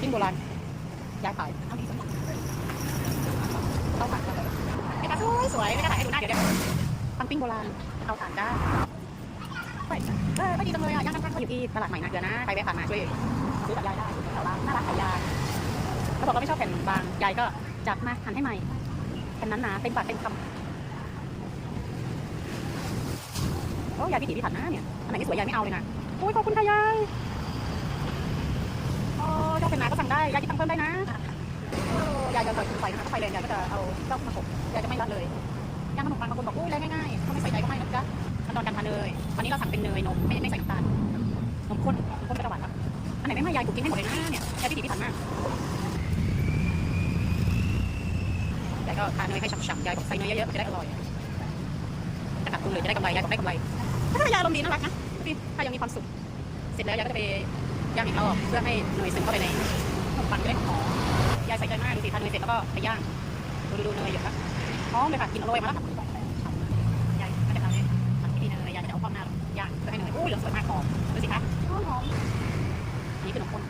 ปิ้งโบราณยายขายเอาดีสมเข้าผัดกันเลยไม่กระสวยสวยไม่กระถ่ายให้ดูหน้าเดี๋ยวเดี๋ยวปังปิ้งโบราณเอาถ่านได้ไปเออไม่ดีจังเลยอะย่างน้ำมันอยู่ที่ตลาดใหม่นะเดี๋ยวนะไปแวะผ่านมาช่วยซื้อกับยายได้แถวร้านหน้าร้านขายยาเขาบอกว่าไม่ชอบแผ่นบางยายก็จับมาหั่นให้ใหม่แผ่นนั้นหนาเต็มปากเต็มคำโอ้ยายพิถีพิถันนะเนี่ยอันไหนไม่สวยยายไม่เอาเลยนะโอ้ยขอบคุณค่ะยาย โอ้เจ้าเป็นนา ยก็สั่งได้ยายคิดตังค์เพิ่มได้นะยายจะคอยคุมไฟนะคะถ้าไฟแรงยายก็จะเอาเจ้ามาขบยายจะไม่ละเลยย่างขนมปังบางคนบอกอุ้ยแรงง่ายๆถ้าไม่ใส่ใจก็ไม่นะจ๊ะขั้นตอนการทานเนยวันนี้เราสั่งเป็นเนยนมไม่ไม่ใส่น้ำตาลนมข้นนมข้นก็จะหวานละอันไหนไม่ให้ยายกูกินให้หมดเลยนะเนี่ยยายพิถีพิถันมากยายก็ทานเนยให้ฉ่ำๆยายบอกใส่เนยเยอะๆจะได้อร่อยจะกัดตุนเลยจะได้กำไรยายบอกได้กำไรถ้ายายอารมณ์ดีน่ารักนะพี่ถ้ายังมีความสุข เสร็จแล้วยายก็จะไปย่างอีกรอบเพื่อให้เนยซึมเข้าไปใน ปั่นไปเล่นของยายใส่ใจมากดูสีทันเลยเสร็จแล้วก็ไปย่างดูดูเนยอยู่ครับพร้อมเลยค่ะกินอร่อยมาแล้วยายก็จะทำเลยทำที่ดีเนยยายจะเอาความน่าย่างเพื่อให้เนยอู้เหลืองสวยมากหอมดูสิคะหอมนี่คือขนมข้น